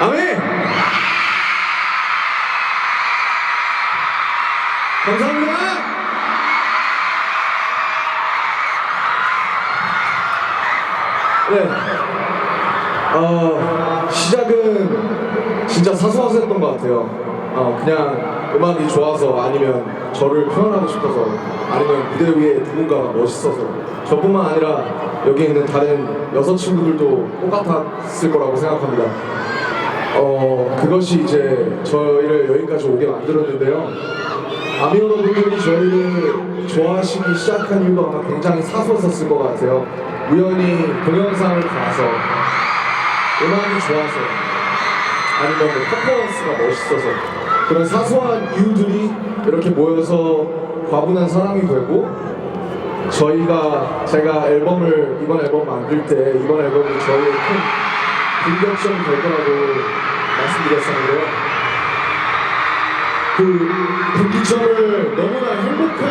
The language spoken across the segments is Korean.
아멘! 감사합니다! 네. 어, 시작은 진짜 사소하셨던 것 같아요. 어, 그냥 음악이 좋아서 아니면 저를 표현하고 싶어서 아니면 무대 위에 누군가가 멋있어서 저뿐만 아니라 여기 있는 다른 여섯 친구들도 똑같았을 거라고 생각합니다. 어, 그것이 이제 저희를 여기까지 오게 만들었는데요. 아미 여러분들이 저희를 좋아하시기 시작한 이유가 아마 굉장히 사소했었을 것 같아요. 우연히 동영상을 봐서 음악이 좋아서 아니면 뭐 퍼포먼스가 멋있어서 그런 사소한 이유들이 이렇게 모여서 과분한 사랑이 되고 저희가 제가 앨범을 이번 앨범 만들 때 이번 앨범이 저희의 큰 분격점이 될 거라고 말씀드렸었는데요. 그 분기점을 너무나 행복한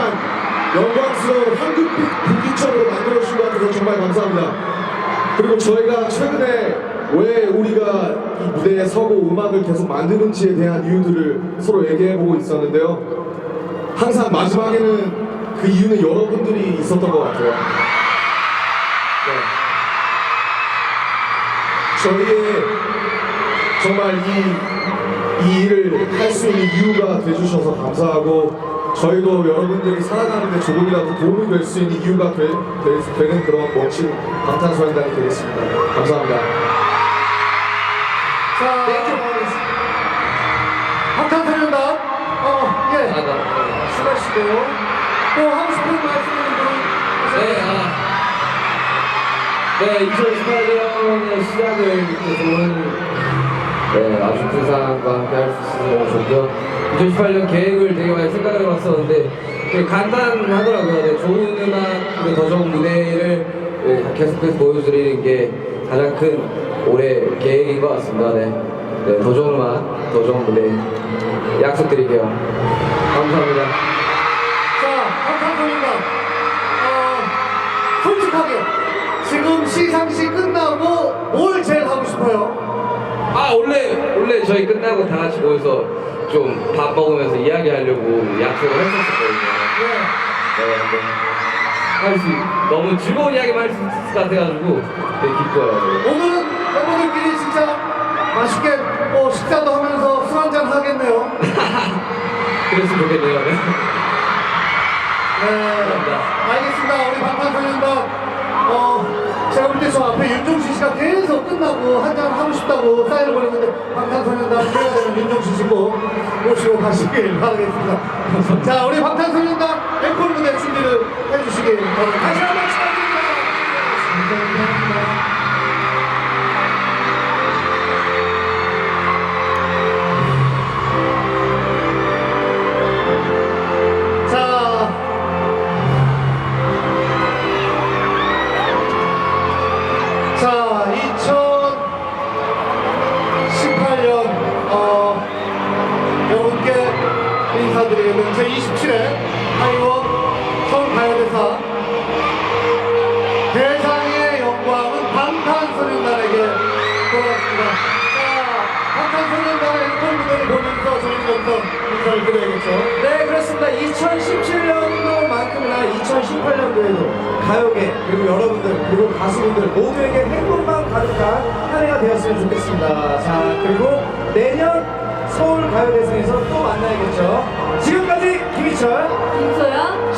영광스러운 황금빛 분기점으로 만들어주신 것 같아서 정말 감사합니다. 그리고 저희가 최근에 왜 우리가 이 무대에 서고 음악을 계속 만드는지에 대한 이유들을 서로 얘기해보고 있었는데요. 항상 마지막에는 그 이유는 여러분들이 있었던 것 같아요. 네. 저희의 정말 이, 이 일을 할 수 있는 이유가 돼주셔서 감사하고 저희도 여러분들이 살아가는데 조금이라도 도움이 될 수 있는 이유가 되, 되, 는 그런 멋진 방탄소년단이 되겠습니다. 감사합니다. 자, 방탄소년단, 어, 예, 수가 씨도 또 네, 2018년의 시작을 좋은 네, 아주 큰 사람과 함께 할 수 있어서 너무 좋고요. 2018년 계획을 되게 많이 생각해 봤었는데 되게 간단하더라고요. 네, 좋은 음악, 더 좋은 무대를 네, 계속해서 보여드리는 게 가장 큰 올해 계획인 것 같습니다. 네, 네, 더 좋은 음악, 더 좋은 무대 약속드릴게요. 감사합니다. 자, 방탄소년단, 어, 솔직하게 지금 시상식 끝나고 뭘 제일 하고 싶어요? 아 원래 원래 저희 끝나고 다 같이 모여서 좀 밥 먹으면서 이야기하려고 약속을 했었거든요. 네, 할수 너무 즐거운 이야기만 할 수 있을 것 같아가지고 되게 기뻐요. 오늘은 멤버들끼리 진짜 맛있게 뭐 식사도 하면서 술 한잔 하겠네요. 그랬으면 좋겠네요. 네. 네, 알겠습니다. 우리 방탄소년단 어 제가 볼 때 저 앞에 윤종신 씨가 계속 끝나고 한잔 하고 싶다고 사인을 보냈는데 방탄소년단 해야 되는 윤종신 씨꼭 모시고 가시길 바라겠습니다. 자, 우리 방탄소년단 앵콜 무대 준비를 해주시길 바랍니다. 다시 한번 축하드립니다. 인사를 드려야겠죠. 네 그렇습니다. 2017년도만큼이나 2018년도에도 가요계 그리고 여러분들 그리고 가수분들 모두에게 행복만 가득한 한 해가 되었으면 좋겠습니다. 자 그리고 내년 서울 가요대상에서 또 만나야겠죠? 지금까지 김희철 김소연